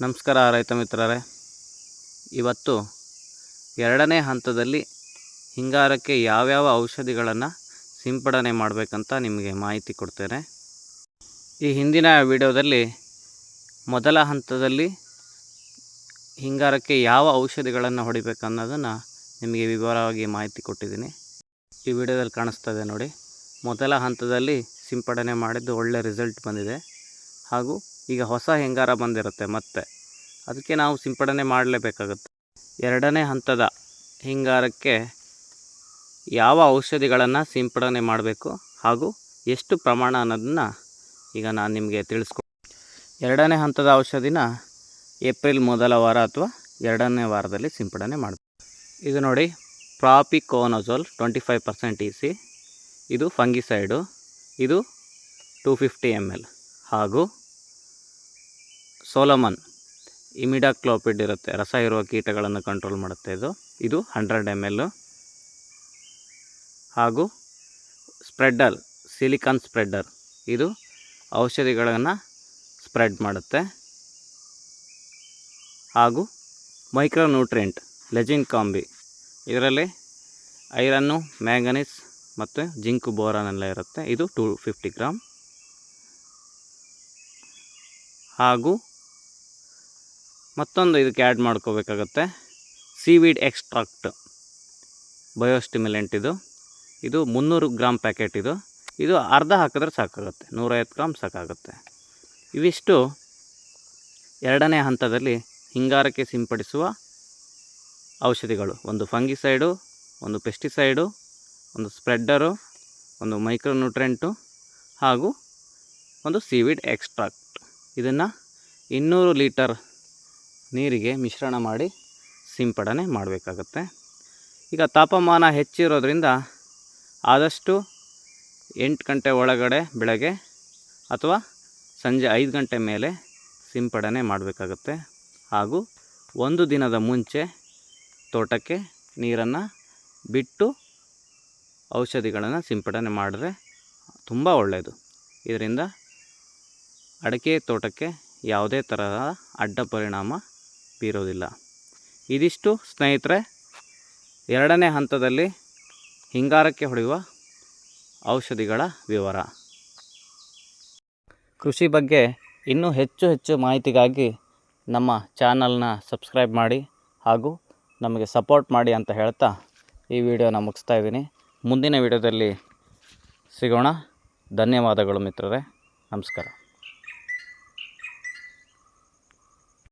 ನಮಸ್ಕಾರ ರೈತ ಮಿತ್ರರೇ. ಇವತ್ತು ಎರಡನೇ ಹಂತದಲ್ಲಿ ಹಿಂಗಾರಕ್ಕೆ ಯಾವ್ಯಾವ ಔಷಧಿಗಳನ್ನು ಸಿಂಪಡಣೆ ಮಾಡಬೇಕಂತ ನಿಮಗೆ ಮಾಹಿತಿ ಕೊಡ್ತೇನೆ. ಈ ಹಿಂದಿನ ವಿಡಿಯೋದಲ್ಲಿ ಮೊದಲ ಹಂತದಲ್ಲಿ ಹಿಂಗಾರಕ್ಕೆ ಯಾವ ಔಷಧಿಗಳನ್ನು ಹೊಡಿಬೇಕನ್ನೋದನ್ನು ನಿಮಗೆ ವಿವರವಾಗಿ ಮಾಹಿತಿ ಕೊಟ್ಟಿದ್ದೀನಿ. ಈ ವಿಡಿಯೋದಲ್ಲಿ ಕಾಣಿಸ್ತದೆ ನೋಡಿ. ಮೊದಲ ಹಂತದಲ್ಲಿ ಸಿಂಪಡಣೆ ಮಾಡಿದ್ದು ಒಳ್ಳೆ ರಿಸಲ್ಟ್ ಬಂದಿದೆ. ಹಾಗೂ ಈಗ ಹೊಸ ಹೆಂಗಾರ ಬಂದಿರುತ್ತೆ ಮತ್ತೆ. ಅದಕ್ಕೆ ನಾವು ಸಿಂಪಡಣೆ ಮಾಡಲೇಬೇಕಾಗುತ್ತೆ. ಎರಡನೇ ಹಂತದ ಹಿಂಗಾರಕ್ಕೆ ಯಾವ ಔಷಧಿಗಳನ್ನು ಸಿಂಪಡಣೆ ಮಾಡಬೇಕು ಹಾಗೂ ಎಷ್ಟು ಪ್ರಮಾಣ ಅನ್ನೋದನ್ನು ಈಗ ನಾನು ನಿಮಗೆ ತಿಳಿಸ್ಕೊ ಎರಡನೇ ಹಂತದ ಔಷಧಿನ ಏಪ್ರಿಲ್ ಮೊದಲ ವಾರ ಅಥವಾ ಎರಡನೇ ವಾರದಲ್ಲಿ ಸಿಂಪಡಣೆ ಮಾಡಬೇಕು ಇದು ನೋಡಿ propiconazole twenty five percent E C. ಇದು ಫಂಗಿಸೈಡು. ಇದು ಟೂ ಫಿಫ್ಟಿ ಎಂ ಎಲ್. ಹಾಗೂ ಸೋಲಮನ್ ಇಮಿಡಾಕ್ಲೋಪಿಡ್ ಇರುತ್ತೆ. ರಸ ಇರುವ ಕೀಟಗಳನ್ನು ಕಂಟ್ರೋಲ್ ಮಾಡುತ್ತೆ ಇದು. ಇದು ಹಂಡ್ರೆಡ್ ಎಂ ಎಲ್ಲು ಹಾಗೂ ಸ್ಪ್ರೆಡ್ಡರ್, ಸಿಲಿಕಾನ್ ಸ್ಪ್ರೆಡ್ಡರ್. ಇದು ಔಷಧಿಗಳನ್ನು ಸ್ಪ್ರೆಡ್ ಮಾಡುತ್ತೆ. ಹಾಗೂ ಮೈಕ್ರೋನ್ಯೂಟ್ರಿಯೆಂಟ್, ಲೆಜಿನ್ ಕಾಂಬಿ. ಇದರಲ್ಲಿ ಐರನ್ನು, ಮ್ಯಾಂಗನೀಸ್ ಮತ್ತು ಜಿಂಕ್ ಬೋರಾನ್ ಎಲ್ಲ ಇರುತ್ತೆ. ಇದು ಟೂ ಫಿಫ್ಟಿ ಗ್ರಾಮ್ ಹಾಗೂ ಮತ್ತೊಂದು ಇದಕ್ಕೆ ಆ್ಯಡ್ ಮಾಡ್ಕೋಬೇಕಾಗತ್ತೆ. ಸೀವೀಡ್ ಎಕ್ಸ್ಟ್ರಾಕ್ಟ್ ಬಯೋಸ್ಟಿಮ್ಯುಲೆಂಟ್ ಇದು. ಇದು ಮುನ್ನೂರು ಗ್ರಾಮ್ ಪ್ಯಾಕೆಟ್ ಇದು. ಇದು ಅರ್ಧ ಹಾಕಿದ್ರೆ ಸಾಕಾಗುತ್ತೆ. ನೂರೈವತ್ತು ಗ್ರಾಮ್ ಸಾಕಾಗುತ್ತೆ. ಇವಿಷ್ಟು ಎರಡನೇ ಹಂತದಲ್ಲಿ ಹಿಂಗಾರಕ್ಕೆ ಸಿಂಪಡಿಸುವ ಔಷಧಿಗಳು. ಒಂದು ಫಂಗಿಸೈಡು ಒಂದು ಪೆಸ್ಟಿಸೈಡು ಒಂದು ಸ್ಪ್ರೆಡ್ಡರು ಒಂದು ಮೈಕ್ರೋನ್ಯೂಟ್ರೆಂಟು ಹಾಗೂ ಒಂದು ಸೀವಿಡ್ ಎಕ್ಸ್ಟ್ರಾಕ್ಟ್ ಇದನ್ನು ಇನ್ನೂರು ಲೀಟರ್ ನೀರಿಗೆ ಮಿಶ್ರಣ ಮಾಡಿ ಸಿಂಪಡಣೆ ಮಾಡಬೇಕಾಗತ್ತೆ. ಈಗ ತಾಪಮಾನ ಹೆಚ್ಚಿರೋದ್ರಿಂದ ಆದಷ್ಟು ಎಂಟು ಗಂಟೆ ಒಳಗಡೆ ಬೆಳಗ್ಗೆ ಅಥವಾ ಸಂಜೆ ಐದು ಗಂಟೆ ಮೇಲೆ ಸಿಂಪಡಣೆ ಮಾಡಬೇಕಾಗತ್ತೆ. ಹಾಗೂ ಒಂದು ದಿನದ ಮುಂಚೆ ತೋಟಕ್ಕೆ ನೀರನ್ನು ಬಿಟ್ಟು ಔಷಧಿಗಳನ್ನು ಸಿಂಪಡಣೆ ಮಾಡಿದ್ರೆ ತುಂಬ ಒಳ್ಳೆಯದು. ಇದರಿಂದ ಅಡಿಕೆ ತೋಟಕ್ಕೆ ಯಾವುದೇ ತರಹದ ಅಡ್ಡ ಪರಿಣಾಮ ಬೀರೋದಿಲ್ಲ ಇದಿಷ್ಟು ಸ್ನೇಹಿತರೆ, ಎರಡನೇ ಹಂತದಲ್ಲಿ ಹಿಂಗಾರಕ್ಕೆ ಹೊಡೆಯುವ ಔಷಧಿಗಳ ವಿವರ. ಕೃಷಿ ಬಗ್ಗೆ ಇನ್ನೂ ಹೆಚ್ಚು ಹೆಚ್ಚು ಮಾಹಿತಿಗಾಗಿ ನಮ್ಮ ಚಾನಲ್ನ ಸಬ್ಸ್ಕ್ರೈಬ್ ಮಾಡಿ ಹಾಗೂ ನಮಗೆ ಸಪೋರ್ಟ್ ಮಾಡಿ ಅಂತ ಹೇಳ್ತಾ ಈ ವಿಡಿಯೋನ ಮುಗಿಸ್ತಾ ಇದ್ದೀನಿ. ಮುಂದಿನ ವಿಡಿಯೋದಲ್ಲಿ ಸಿಗೋಣ. ಧನ್ಯವಾದಗಳು ಮಿತ್ರರೇ. ನಮಸ್ಕಾರ.